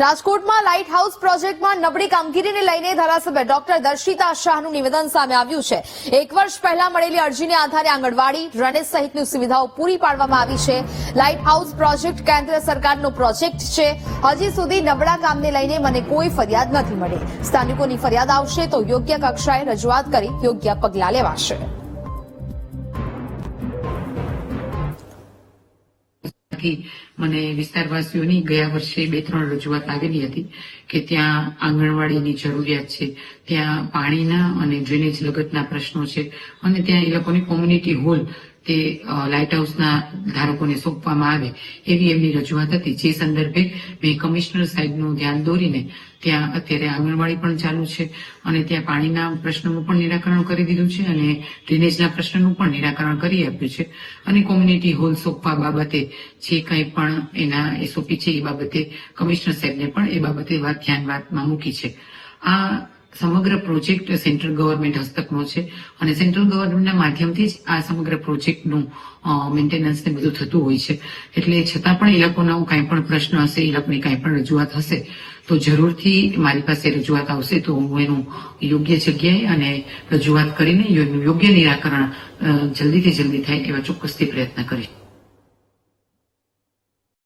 રાજકોટમાં light house પ્રોજેક્ટમાં નબળી કામગીરીને લઈને ધારાસભ્ય ડોક્ટર દર્શિતા શાહનું નિવેદન સામે આવ્યું છે. એક વર્ષ પહેલા મળેલી અરજીને આધારે આંગણવાડી ડ્રેનેજ સહિતની સુવિધાઓ પૂરી પાડવામાં આવી છે. લાઇટ હાઉસ પ્રોજેક્ટ કેન્દ્ર સરકારનો પ્રોજેક્ટ છે. હજી સુધી નબળા કામને લઈને મને કોઈ ફરિયાદ નથી મળી. સ્થાનિકોની ફરિયાદ આવશે તો યોગ્ય કક્ષાએ રજૂઆત કરી યોગ્ય પગલાં લેવાશે. થી મને વિસ્તારવાસીઓની ગયા વર્ષે બે ત્રણ રજૂઆત આવેલી હતી કે ત્યાં આંગણવાડીની જરૂરિયાત છે, ત્યાં પાણીના અને ડ્રેનેજ લગતના પ્રશ્નો છે અને ત્યાં એ લોકોની કોમ્યુનિટી હોલ તે લાઇટ હાઉસના ધારકોને સોંપવામાં આવે એવી એમની રજૂઆત હતી. જે સંદર્ભે મેં કમિશનર સાહેબનું ધ્યાન દોરીને ત્યાં અત્યારે આંગણવાડી પણ ચાલુ છે અને ત્યાં પાણીના પ્રશ્નનું પણ નિરાકરણ કરી દીધું છે અને ડ્રેનેજના પ્રશ્નનું પણ નિરાકરણ કરી આપ્યું છે. અને કોમ્યુનિટી હોલ સોંપવા બાબતે જે કંઈ પણ એના એસઓપી છે એ બાબતે કમિશનર સાહેબને પણ એ બાબતે વાત, ધ્યાન વાતમાં મૂકી છે. આ સમગ્ર પ્રોજેક્ટ સેન્ટ્રલ ગવર્મેન્ટ હસ્તકનો છે અને સેન્ટ્રલ ગવર્મેન્ટના માધ્યમથી જ આ સમગ્ર પ્રોજેક્ટનું મેન્ટેનન્સ ને બધું થતું હોય છે. એટલે છતાં પણ એ લોકોનો કાંઈ પણ પ્રશ્ન હશે, એ લોકોની કાંઈ પણ રજૂઆત હશે, તો જરૂરથી મારી પાસે રજૂઆત આવશે, તો હું એનું યોગ્ય જગ્યાએ અને રજૂઆત કરીને યોગ્ય નિરાકરણ જલ્દીથી જલ્દી થાય એવા ચોક્કસથી પ્રયત્ન કરીશ.